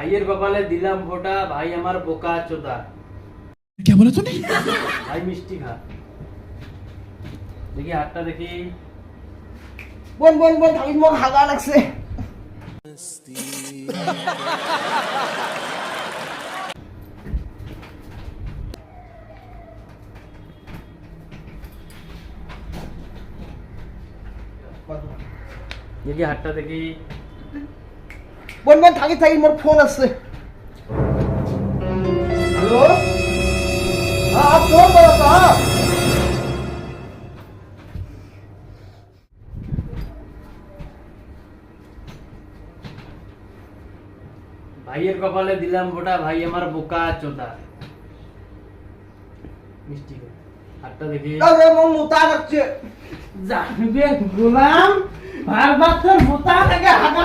ভাইয়ের কপালে দিলাম ভোটা ভাই আমার বোকা চোদা। কে বলে তুমি ভাই মিষ্টি খা। দেখি হাতটা দেখি। বল বল বল আমি মুখ হাগা লাগছে। দেখি হাতটা দেখি। বোন বোন থাকি থাকি মোর ফোন আছে। হ্যালো? হ্যাঁ ফোন করো তো ভাইয়ের কপালে দিলাম ফোঁটা ভাই আমার বোকা চোদা। মিষ্টি হাতটা দেখি। তাহলে মোক মোতা লাগছে। জানবে গোলাম বারবার তোর মোতা লাগে যাবে